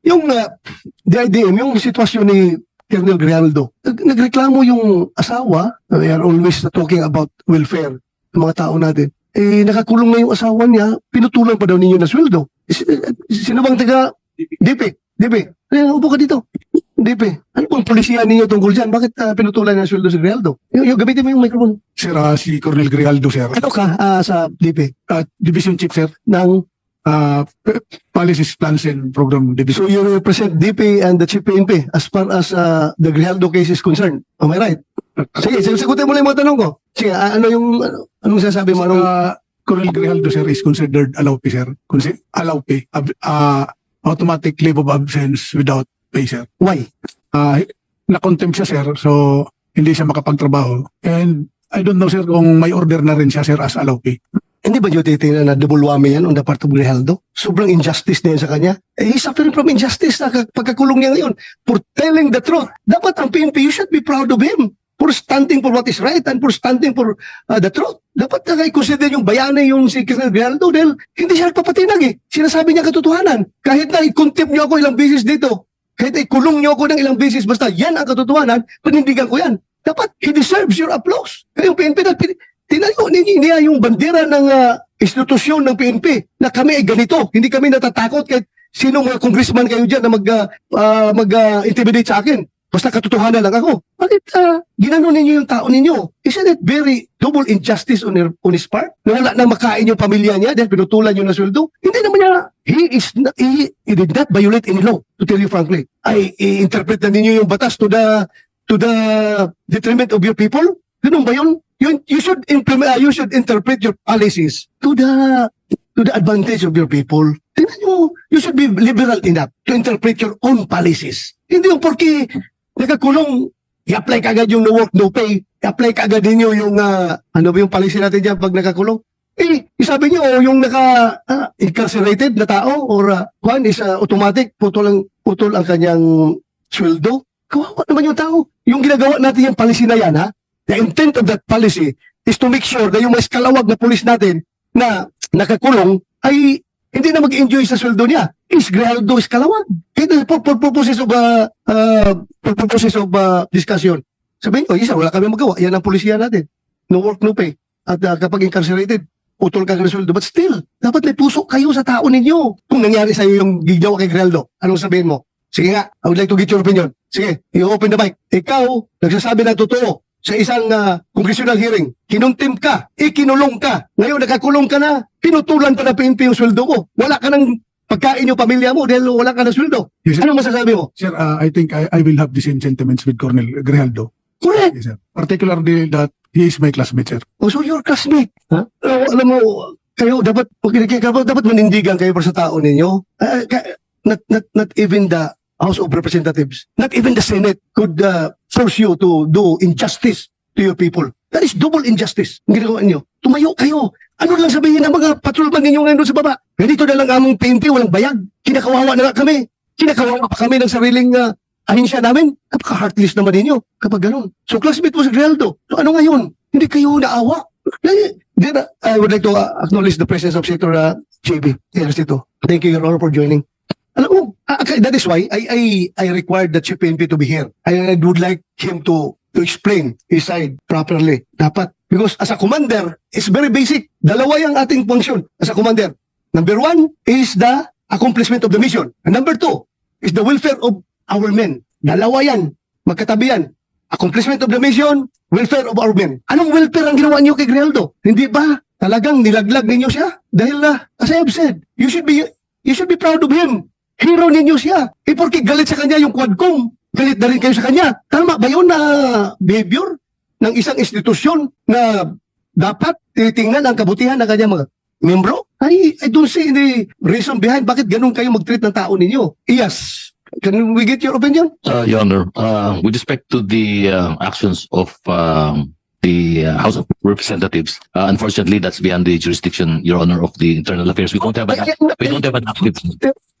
Yung uh, DIDM, yung sitwasyon ni Colonel Grijaldo, nag- nagreklamo yung asawa, they are always talking about welfare ng mga tao natin. Eh, nakakulong na yung asawa niya, pinutulan pa daw ninyo na sweldo. S- Sino bang taga DP? DP? Eh, upo ka dito. DP. Ano bang polisiya ninyo tungkol dyan? Bakit ah, pinutulan ng sweldo si Grijaldo? Yung, yung gamitin mo yung microphone. Sir, ah, si Colonel Grijaldo, sir. Ano ka ah, sa DP? Ah, Division Chief, sir. Ng, P- Policies, Plans and Program so Division. you represent DP and the Chief PNP as far as ah, the Grijaldo case is concerned. Am I right? Sige, sagutin mo lang yung mga tanong ko. Sige, ano yung, ano, anong sasabi mo? Anong, Ah, Colonel Grijaldo, sir, is considered pay, sir. Consi-. Ab- ah, automatic leave of absence without pay, sir. why? Ah, na-contempt siya, sir. So, hindi siya makapagtrabaho. And I don't know, sir, kung may order na rin siya, sir, as pay. Hindi ba nyo titingnan na double whammy yan on the part of Grijaldo? Sobrang injustice na yan sa kanya. Eh, he's suffering from injustice na pagkakulong niya ngayon for telling the truth. Dapat ang PNP, you should be proud of him for standing for what is right and for standing for uh, the truth. Dapat na i-consider yung bayani yung si Colonel Grijaldo dahil hindi siya nagpapatinag eh. Sinasabi niya katotohanan. Kahit na i-contempt niyo ako ilang beses dito, kahit ikulong niyo ako ng ilang beses, basta yan ang katotohanan, panindigan ko yan. Dapat he deserves your applause. Kaya yung PNP, tinayo ninyo niya yung bandera ng ah, institusyon ng PNP na kami ay ganito. Hindi kami natatakot kahit sinong mga congressman kayo dyan na mag, ah, ah, mag ah, intimidate sa akin. Basta katotohanan lang ako. Bakit uh, ginano ninyo yung tao ninyo? Isn't it very double injustice on, her, on his part? Na wala na makain yung pamilya niya dahil pinutulan yung na sweldo? Hindi naman niya, he is, not, he, he did not violate any law, to tell you frankly. Ay, i-interpret na ninyo yung batas to the, to the detriment of your people? Ganun ba yun? You, you should implement, uh, you should interpret your policies to the to the advantage of your people. Tingnan nyo, you should be liberal enough to interpret your own policies. Hindi yung porke nagkakulong, i-apply ka agad yung no work, no pay. I-apply ka agad ninyo yung, ah, ano ba yung policy natin dyan pag nakakulong? Eh, sabi niyo, oh, yung naka ah, incarcerated na tao or uh, one is ah, automatic, putol ang, putol ang kanyang sweldo. Kawawa naman yung tao. Yung ginagawa natin yung policy na yan, ha? The intent of that policy is to make sure na yung mas kalawag na pulis natin na nakakulong ay hindi na mag-enjoy sa sweldo niya. Is Grijaldo is kalawag. Kaya for, for purposes of, uh, uh, for purposes of uh, discussion, sabihin ko, isa, wala kami magawa. Yan ang pulisya natin. No work, no pay. At uh, kapag incarcerated, utol ka ng sweldo. But still, dapat may puso kayo sa tao ninyo. Kung nangyari sa'yo yung ginawa kay Grijaldo, anong sabihin mo? Sige nga, I would like to get your opinion. Sige, you open the mic. Ikaw, nagsasabi ng totoo sa isang uh, congressional hearing. Kinuntim ka, ikinulong ka. Ngayon nakakulong ka na, pinutulan ka na PNP yung sweldo mo. Wala ka ng pagkain yung pamilya mo dahil wala ka ng sweldo. Yes, sir. Ano masasabi mo? Sir, ah, I think I, I will have the same sentiments with Colonel Grijaldo. Correct. Yes, sir. Particularly that he is my classmate, sir. O so your classmate. Ha? Uh, alam mo, kayo dapat, kayo, dapat manindigan kayo para sa tao ninyo. Uh, not, not, not even the House of Representatives, not even the Senate could uh, force you to do injustice to your people. That is double injustice. Ang ginagawa niyo. Tumayo kayo. Ano lang sabihin ng mga patrolman ninyo ngayon sa baba? Ganito na lang among PNP, walang bayag. Kinakawawa na nga kami. Kinakawawa pa kami ng sariling uh, ahinsya namin. Napaka-heartless naman ninyo kapag ganun. So classmate mo si Grijaldo. So ano ngayon? Hindi kayo naawa. Then, uh, I would like to uh, acknowledge the presence of Senator uh, JB Ejercito. Thank you, Your Honor, for joining. Okay, that is why I I I required the Chief to be here. I, I would like him to to explain his side properly. Dapat. Because as a commander, it's very basic. Dalawa yung ating function as a commander. Number one is the accomplishment of the mission. And number two is the welfare of our men. Dalawa yan. Magkatabi yan. Accomplishment of the mission, welfare of our men. Anong welfare ang ginawa niyo kay Grijaldo? Hindi ba talagang nilaglag ninyo siya? Dahil na, as I have said, you should be you should be proud of him. Hero ninyo siya. Eh, porque galit sa kanya yung Quadcom. Galit na rin kayo sa kanya. Tama ba yun na behavior ng isang institusyon na dapat titingnan ang kabutihan ng kanyang mga membro? I, I don't see any reason behind bakit ganun kayo mag-treat ng tao ninyo. Yes. Can we get your opinion? Uh, Your Honor, uh, with respect to the uh, actions of um, the uh, House of Representatives, uh, unfortunately, that's beyond the jurisdiction, Your Honor, of the Internal Affairs. We don't have an, we don't have an active.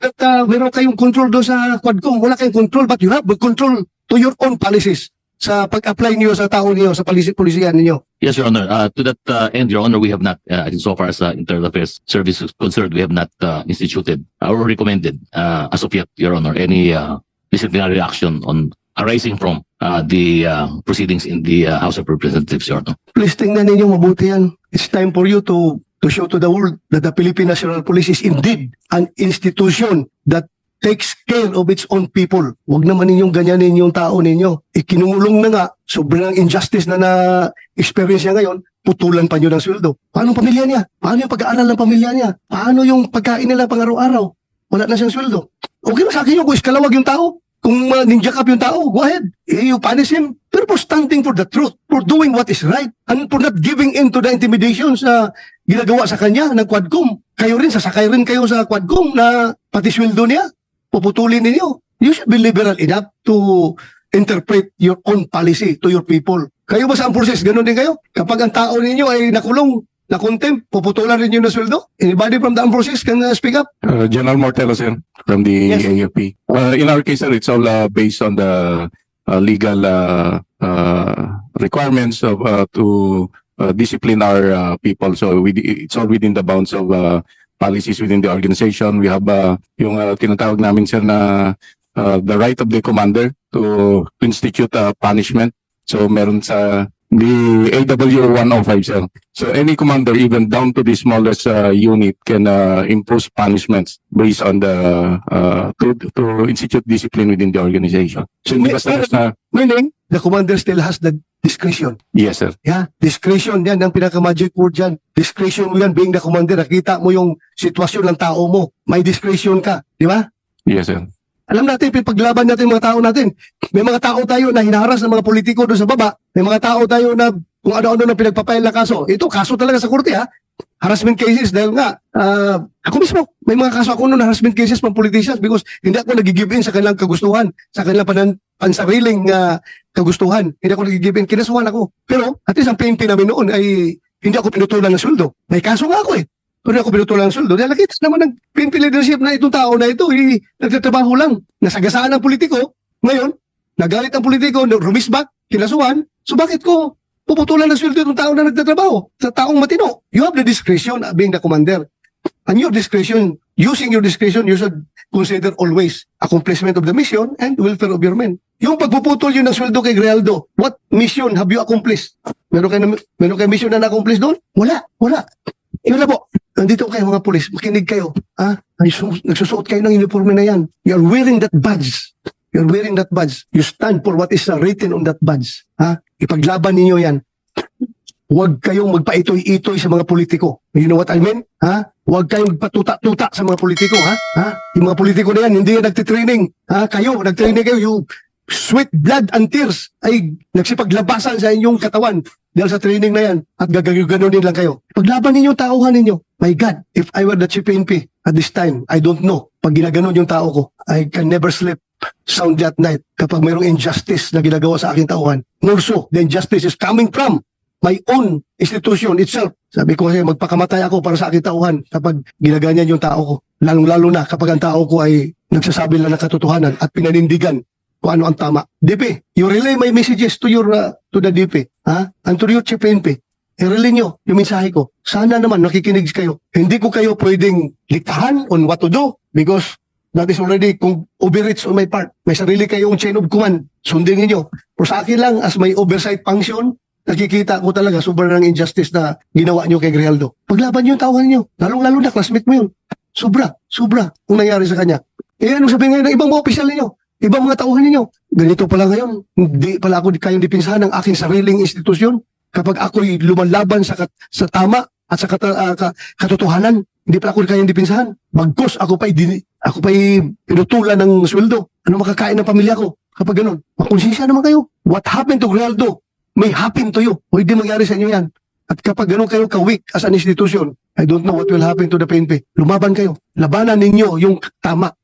that uh, meron kayong control doon sa Quadcom. Wala kayong control, but you have control to your own policies sa pag-apply niyo sa tao niyo, sa policy polisiyan niyo. Yes, Your Honor. Uh, to that uh, end, Your Honor, we have not, uh, so far as uh, Internal Affairs Service is concerned, we have not uh, instituted or recommended, uh, as of yet, Your Honor, any uh, disciplinary action on arising from uh, the uh, proceedings in the uh, House of Representatives, Your Honor. Please tingnan ninyo mabuti yan. It's time for you to to show to the world that the Philippine National Police is indeed an institution that takes care of its own people. Huwag naman ninyong ganyanin yung tao ninyo. Ikinulong na nga, sobrang injustice na na-experience niya ngayon, putulan pa niyo ng sweldo. Paano pamilya niya? Paano yung pag-aaral ng pamilya niya? Paano yung pagkain nila pang araw-araw? Wala na siyang sweldo. Okay na sa akin yung kung iskalawag yung tao. Kung uh, ninja cup yung tao, go ahead. You punish him. Pero for standing for the truth, for doing what is right, and for not giving in to the intimidations na ginagawa sa kanya ng Quadcom. Kayo rin, sasakay rin kayo sa Quadcom na pati sweldo niya, puputulin ninyo. You should be liberal enough to interpret your own policy to your people. Kayo ba sa armed forces? Ganun din kayo? Kapag ang tao ninyo ay nakulong, na contempt, puputulan rin yun ng sweldo? Anybody from the armed forces can uh, speak up? Uh, General Mortelo, sir, from the Yes. AFP. Uh, in our case, sir, it's all uh, based on the uh, legal uh, uh, requirements of uh, to uh, discipline our uh, people. So we, it's all within the bounds of uh, policies within the organization. We have uh, yung uh, tinatawag namin, sir, na uh, the right of the commander to institute a punishment. So meron sa the AW 105, sir. So any commander, even down to the smallest uh, unit, can uh, impose punishments based on the uh, to, to institute discipline within the organization. So hindi basta basta Meaning, the commander still has the discretion. yes sir. Yeah, discretion yan, ang pinaka-magic word yan. Discretion mo yan, being the commander, nakita mo yung sitwasyon ng tao mo. May discretion ka, di ba? Yes sir. Alam natin, paglaban natin mga tao natin. May mga tao tayo na hinaharas ng mga politiko doon sa baba. May mga tao tayo na kung ano-ano na pinagpapail na kaso. Ito, kaso talaga sa korte ha. Harassment cases dahil nga, ah, ako mismo, may mga kaso ako noon harassment cases pang politicians because hindi ako nagigive in sa kanilang kagustuhan, sa kanilang panan, pansariling ah, kagustuhan. Hindi ako nagigive in, kinasuhan ako. Pero, at least ang PNP namin noon ay hindi ako pinutulan ng sweldo. May kaso nga ako eh. Hindi ako pinutulan ng sweldo. Dahil nakita naman ng PNP leadership na itong tao na ito, eh, nagtatrabaho lang. Nasagasaan ng politiko. Ngayon, nagalit ang politiko, rumisbak, kinasuhan. So bakit ko puputulan ng sweldo itong tao na nagtatrabaho? Sa taong matino. You have the discretion uh, being the commander. And your discretion, using your discretion, you should consider always accomplishment of the mission and welfare of your men. Yung pagpuputol yun ng sweldo kay Grialdo, what mission have you accomplished? Meron kayo, meron kayo mission na na-accomplish doon? Wala, wala. Yun na po. Nandito kayo mga pulis, makinig kayo. Ha? Nagsusuot kayo ng uniforme na yan. You're wearing that badge. You're wearing that badge. You stand for what is written on that badge. Ha? Ipaglaban ninyo yan. Huwag kayong magpaitoy-itoy sa mga politiko. You know what I mean? Ha? Huwag kayong magpatuta-tuta sa mga politiko, ha? Ha? Yung mga politiko na yan, hindi yan nagtitraining. Ha? Kayo, nagtraining kayo. You sweat, blood, and tears ay nagsipaglabasan sa inyong katawan dahil sa training na yan at gagaganunin lang kayo. Paglaban ninyo, tauhan ninyo. My God, if I were the chief PNP at this time, I don't know. Pag ginaganon yung tao ko, I can never sleep soundly at night kapag mayroong injustice na ginagawa sa aking tauhan. Nor so, the injustice is coming from my own institution itself. Sabi ko kasi magpakamatay ako para sa aking tauhan kapag ginaganyan yung tao ko. Lalong-lalo na kapag ang tao ko ay nagsasabi lang ng katotohanan at pinanindigan kung ano ang tama. DP, you relay my messages to your uh, to the DP, ha? And to your chief PNP. I-relay nyo yung mensahe ko. Sana naman nakikinig kayo. Hindi ko kayo pwedeng liktahan on what to do because that is already kung overreach on my part. May sarili kayong chain of command. Sundin niyo. Pero sa akin lang, as may oversight function, nakikita ko talaga sobrang injustice na ginawa nyo kay Grijaldo. Paglaban nyo yung tawahan nyo. Lalong-lalo na, classmate mo yun. Sobra, sobra kung nangyari sa kanya. Eh, ano sabihin ngayon ng ibang mga opisyal ninyo? Ibang mga tauhan ninyo? Ganito pala ngayon. Hindi pala ako kayong dipinsahan ng aking sariling institusyon. Kapag ako'y lumalaban sa, kat- sa tama at sa kata- ah, ka- katotohanan, hindi pala ako kayong dipinsahan. Bagkos ako pa'y dini, ako pa'y pinutulan ng sweldo. Ano makakain ng pamilya ko? Kapag ganun, makonsensya naman kayo. What happened to Grijaldo may happen to you. O mangyari sa inyo yan. At kapag ganun kayo ka-weak as an institution, I don't know what will happen to the PNP. Lumaban kayo. Labanan ninyo yung tama.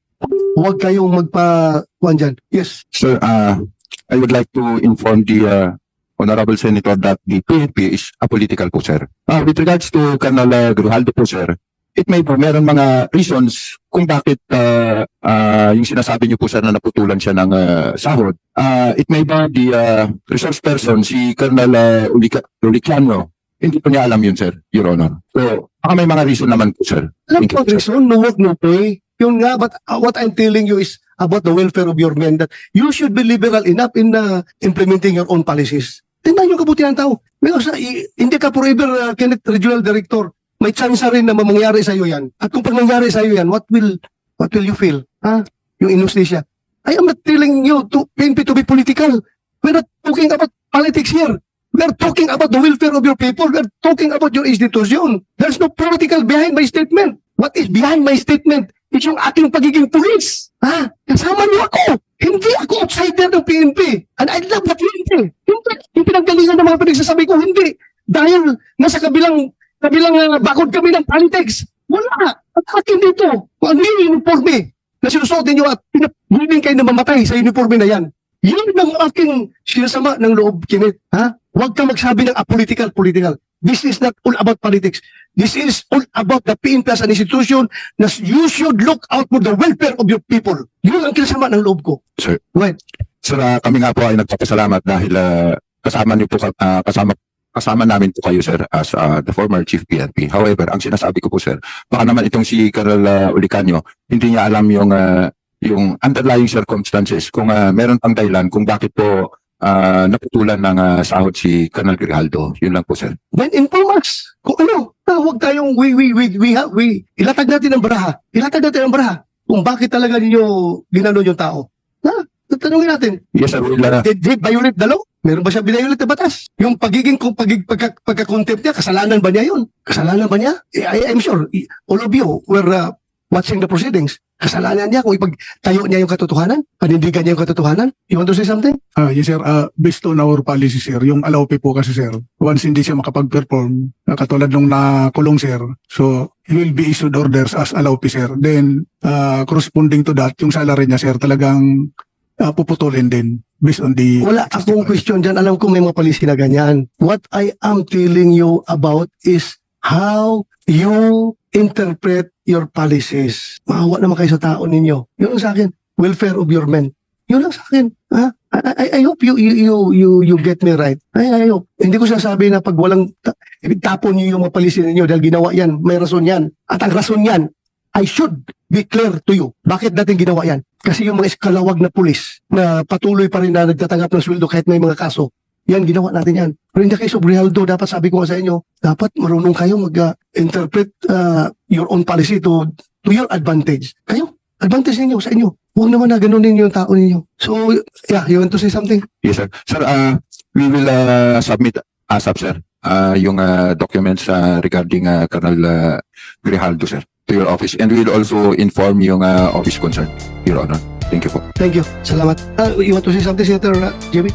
Huwag kayong magpa... Kuhan dyan. Yes. Sir, uh, I would like to inform the uh, Honorable Senator that the PNP is a political po, sir. Uh, with regards to Colonel uh, Grijaldo po, sir, it may be meron mga reasons kung bakit uh, uh, yung sinasabi niyo po sir na naputulan siya ng uh, sahod. Uh, it may be the uh, resource person, si Colonel uh, Ulica- Uliciano. Hindi po niya alam yun, sir, Your Honor. So, baka may mga reason naman po, sir. Alam sir. reason, no work, no pay. Yun nga, but uh, what I'm telling you is about the welfare of your men that you should be liberal enough in uh, implementing your own policies. Tingnan yung kabutihan ng tao. Because, uh, hindi ka forever, uh, Kenneth, Regional Director. May chance rin na mangyari sa iyo yan. At kung pag nangyari sa iyo yan, what will, what will you feel? Ha? Yung inostisya. I am not telling you to PNP to be political. We're not talking about politics here. We're talking about the welfare of your people. We're talking about your institution. There's no political behind my statement. What is behind my statement yung aking pagiging pulis. Ha? Kasama niyo ako. Hindi ako outsider ng PNP. And I love the PNP. Hindi. Yung pinanggalingan ng mga pinagsasabi ko, hindi. Dahil nasa kabilang kabilang uh, bakod kami ng politics. Wala. At akin dito. Kung ano yung uniforme na sinusuot ninyo at pinapiling kayo na mamatay sa uniforme na yan. Yun ang aking sinasama ng loob, Kenneth. Ha? Huwag ka magsabi ng apolitical, political. This is not all about politics. This is all about the PNP as an institution na you should look out for the welfare of your people. Yun ang kinasama ng loob ko. Sir. Right. Sir, ah, kami nga po ay nagpapasalamat dahil ah, kasama niyo po, ah, kasama kasama namin po kayo, sir, as ah, the former chief PNP. However, ang sinasabi ko po, sir, baka naman itong si Colonel uh, Ulicanio, hindi niya alam yung ah, yung underlying circumstances, kung ah, meron pang dahilan kung bakit po ah, naputulan ng ah, sahod si Colonel Grijaldo. Yun lang po, sir. Then inform us kung ano. Ah, huwag tayong we, we, we, we, ha, we, ilatag natin ang baraha. Ilatag natin ang baraha kung bakit talaga ninyo ginanon yung tao. Ha? Tatanungin natin. Yes, sir. We'll, ah, Did he violate the law? Meron ba siya binayolate na batas? Yung pagiging kung pagig, pagka, pagka-contempt niya, kasalanan ba niya yun? Kasalanan ba niya? Eh, I, I'm sure i- all of you were uh, watching the proceedings. Kasalanan niya kung ipagtayo niya yung katotohanan? Panindigan niya yung katotohanan? You want to say something? Ah, yes sir, Ah, based on our policy sir, yung allowpe po kasi sir, once hindi siya makapag-perform, ah, katulad nung nakulong sir, so he will be issued orders as allowpe sir. Then, ah, corresponding to that, yung salary niya sir, talagang ah, puputulin din based on the... Wala akong question dyan. Alam ko may mga policy na ganyan. What I am telling you about is how you interpret your policies. Maawa naman kayo sa tao ninyo. Yun lang sa akin. Welfare of your men. Yun lang sa akin. Ha? I, I, I hope you, you, you, you, get me right. I, I hope. Hindi ko sinasabi na pag walang ta- tapon niyo yung policy ninyo dahil ginawa yan, may rason yan. At ang rason yan, I should be clear to you. Bakit natin ginawa yan? Kasi yung mga eskalawag na pulis na patuloy pa rin na nagtatanggap ng sweldo kahit may mga kaso, yan, ginawa natin yan. Pero hindi kayo Brialdo, dapat sabi ko sa inyo, dapat marunong kayo mag-interpret uh, your own policy to to your advantage. Kayo, advantage ninyo sa inyo. Huwag naman na ganun ninyo yung tao ninyo. So, yeah, you want to say something? Yes, sir. Sir, uh, we will uh, submit ASAP, sir, uh, yung uh, documents uh, regarding uh, Colonel uh, Grijaldo, sir, to your office. And we will also inform yung uh, office concerned, Your Honor. Thank you po. Thank you. Salamat. Uh, you want to say something, Senator uh, Jimmy?